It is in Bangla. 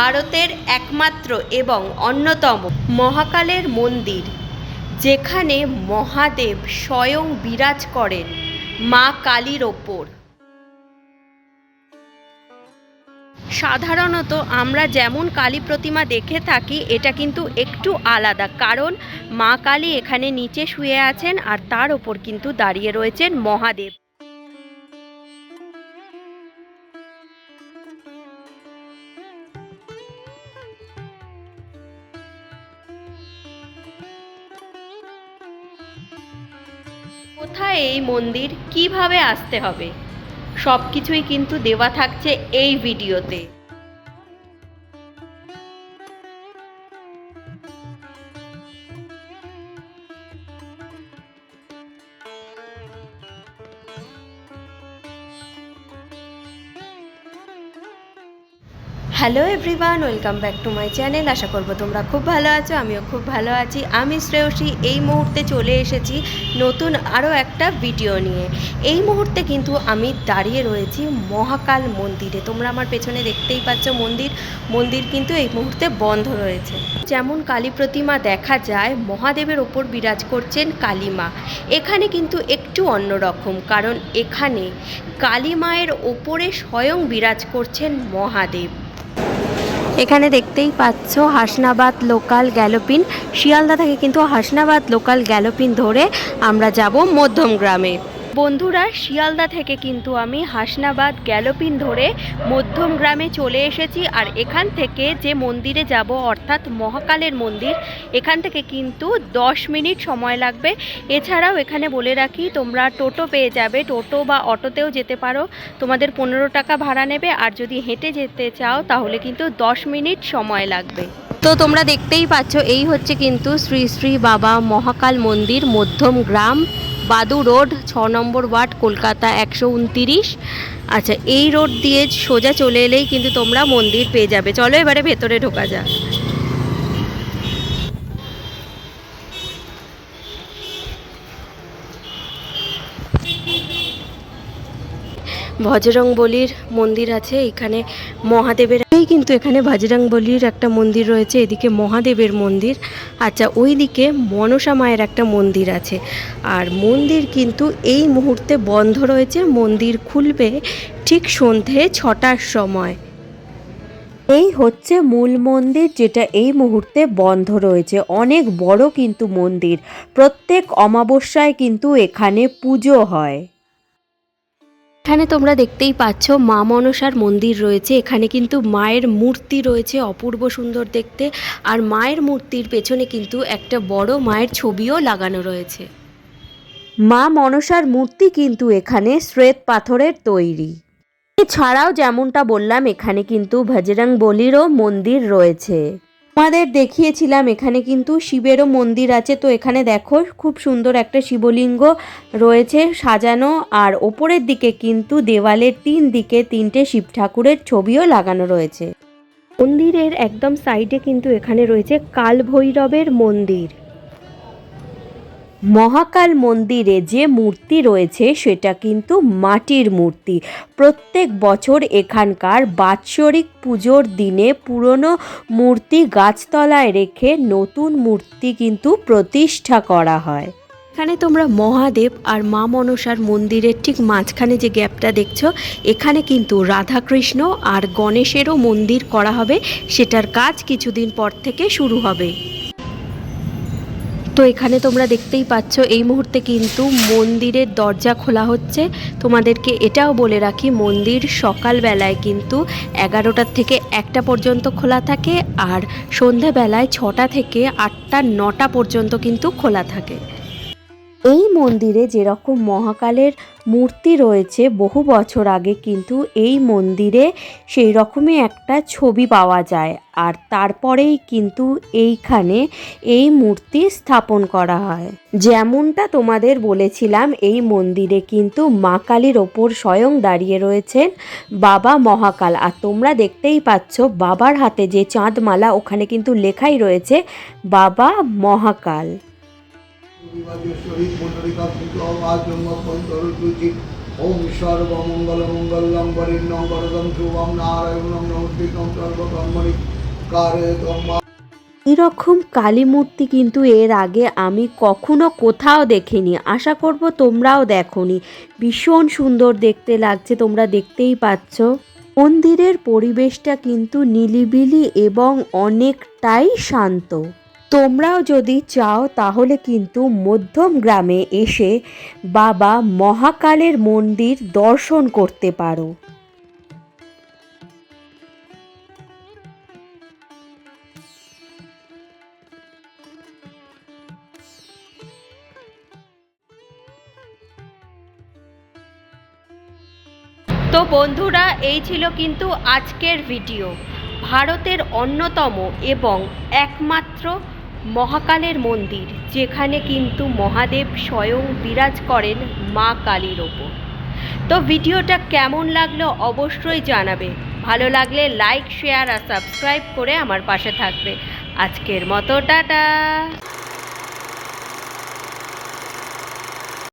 ভারতের একমাত্র এবং অন্যতম মহাকালের মন্দির, যেখানে মহাদেব স্বয়ং বিরাজ করেন মা কালীর ওপর। সাধারণত আমরা যেমন কালী প্রতিমা দেখে থাকি, এটা কিন্তু একটু আলাদা, কারণ মা কালী এখানে নিচে শুয়ে আছেন আর তার ওপর কিন্তু দাঁড়িয়ে রয়েছেন মহাদেব। কোথায় এই মন্দির কীভাবে আসতে হবে? সব কিছুই কিন্তু দেওয়া থাকছে এই ভিডিওতে। Hello everyone, welcome back to my channel. আশা করব তোমরা খুব ভালো আছো, আমিও খুব ভালো আছি। আমি শ্রেয়সী, এই মুহূর্তে চলে এসেছি নতুন আরও একটা ভিডিও নিয়ে। এই মুহূর্তে কিন্তু আমি দাঁড়িয়ে রয়েছি মহাকাল মন্দিরে। তোমরা আমার পেছনে দেখতেই পাচ্ছ মন্দির। মন্দির কিন্তু এই মুহূর্তে বন্ধ রয়েছে। যেমন কালী প্রতিমা দেখা যায়, মহাদেবের ওপর বিরাজ করছেন কালীমা এখানে কিন্তু একটু অন্যরকম কারণ এখানে কালী মায়ের ওপরে স্বয়ং বিরাজ করছেন মহাদেব। এখানে দেখতেই পাচ্ছ হাসনাবাদ লোকাল গ্যালোপিন শিয়ালদা থেকে কিন্তু হাসনাবাদ লোকাল গ্যালোপিন ধরে আমরা যাব মধ্যম গ্রামে বন্ধুরা, শিয়ালদা থেকে কিন্তু আমি হাসনাবাদ গ্যালোপিন ধরে মধ্যম গ্রামে চলে এসেছি আর এখান থেকে যে মন্দিরে যাব, অর্থাৎ মহাকালের মন্দির, এখান থেকে কিন্তু দশ মিনিট সময় লাগবে। এছাড়াও এখানে বলে রাখি, তোমরা টোটো পেয়ে যাবে, টোটো বা অটোতেও যেতে পারো। তোমাদের পনেরো টাকা ভাড়া নেবে আর যদি হেঁটে যেতে চাও, তাহলে কিন্তু দশ মিনিট সময় লাগবে। তো তোমরা দেখতেই পাচ্ছ, এই হচ্ছে কিন্তু শ্রী শ্রী বাবা মহাকাল মন্দির, মধ্যম গ্রাম। বাদু রোড, ছ নম্বর ওয়ার্ড, কলকাতা একশো উনতিরিশ। আচ্ছা এই রোড দিয়ে সোজা চলে এলেই কিন্তু তোমরা মন্দির পেয়ে যাবে। চলো এবারে ভেতরে ঢোকা যাক। বজরং বলির মন্দির আছে, এখানে মহাদেবের এই কিন্তু এখানে বলির একটা মন্দির রয়েছে, এদিকে মহাদেবের মন্দির। আচ্ছা ওইদিকে মনসা মায়ের একটা মন্দির আছে। আর মন্দির কিন্তু এই মুহূর্তে বন্ধ রয়েছে, মন্দির খুলবে ঠিক সন্ধে ছটার সময়। এই হচ্ছে মূল মন্দির যেটা এই মুহূর্তে বন্ধ রয়েছে। অনেক বড় কিন্তু মন্দির। প্রত্যেক অমাবস্যায় কিন্তু এখানে পুজো হয়। এখানে তোমরা দেখতেই পাচ্ছ মা মনসার মন্দির রয়েছে। এখানে কিন্তু মায়ের মূর্তি রয়েছে অপূর্ব সুন্দর দেখতে। আর মায়ের মূর্তির পেছনে কিন্তু একটা বড় মায়ের ছবিও লাগানো রয়েছে। মা মনসার মূর্তি কিন্তু এখানে শ্বেত পাথরের তৈরি। এছাড়াও যেমনটা বললাম, এখানে কিন্তু ভজরং বলিরও মন্দির রয়েছে। আমাদের দেখিয়েছিলাম, এখানে কিন্তু শিবেরও মন্দির আছে। তো এখানে দেখো, খুব সুন্দর একটা শিবলিঙ্গ রয়েছে সাজানো। আর ওপরের দিকে কিন্তু দেওয়ালের তিন দিকে তিনটে শিব ঠাকুরের ছবিও লাগানো রয়েছে। মন্দিরের একদম সাইডে কিন্তু এখানে রয়েছে কালভৈরবের মন্দির। মহাকাল মন্দিরে যে মূর্তি রয়েছে, সেটা কিন্তু মাটির মূর্তি। প্রত্যেক বছর এখানকার বাৎসরিক পুজোর দিনে পুরনো মূর্তি গাছতলায় রেখে নতুন মূর্তি কিন্তু প্রতিষ্ঠা করা হয়। এখানে তোমরা মহাদেব আর মা মনসার মন্দিরের ঠিক মাঝখানে যে গ্যাপটা দেখছ, এখানে কিন্তু রাধাকৃষ্ণ আর গণেশেরও মন্দির করা হবে। সেটার কাজ কিছুদিন পর থেকে শুরু হবে। তো এখানে তোমরা দেখতেই পাচ্ছ, এই মুহূর্তে কিন্তু মন্দিরের দরজা খোলা হচ্ছে। তোমাদেরকে এটাও বলে রাখি, মন্দির সকালবেলায় কিন্তু এগারোটার থেকে একটা পর্যন্ত খোলা থাকে আর সন্ধেবেলায় ছটা থেকে আটটা, নটা পর্যন্ত কিন্তু খোলা থাকে। এই মন্দিরে যেরকম মহাকালের মূর্তি রয়েছে, বহু বছর আগে কিন্তু এই মন্দিরে সেই রকমই একটা ছবি পাওয়া যায়। আর তারপরেই কিন্তু এইখানে এই মূর্তি স্থাপন করা হয়। যেমনটা তোমাদের বলেছিলাম, এই মন্দিরে কিন্তু মা কালীর ওপর স্বয়ং দাঁড়িয়ে রয়েছেন বাবা মহাকাল। আর তোমরা দেখতেই পাচ্ছ, বাবার হাতে যে চাঁদমালা ওখানে কিন্তু লেখাই রয়েছে, বাবা মহাকাল। কারে এরকম কালী মূর্তি কিন্তু এর আগে আমি কখনো কোথাও দেখিনি। আশা করব তোমরাও দেখোনি। ভীষণ সুন্দর দেখতে লাগছে, তোমরা দেখতেই পাচ্ছ। মন্দিরের পরিবেশটা কিন্তু নিলিবিলি এবং অনেকটাই শান্ত। তোমরাও যদি চাও তাহলে কিন্তু মধ্যম গ্রামে এসে বাবা মহাকালের মন্দির দর্শন করতে পারো। তো বন্ধুরা, এই ছিল কিন্তু আজকের ভিডিও। ভারতের অন্যতম এবং একমাত্র মহাকালের মন্দির, যেখানে কিন্তু মহাদেব স্বয়ং বিরাজ করেন মা কালীর ওপর। তো ভিডিওটা কেমন লাগল অবশ্যই জানাবে। ভালো লাগলে লাইক শেয়ার আর সাবস্ক্রাইব করে আমার পাশে থাকবে। আজকের মতো, টাটা!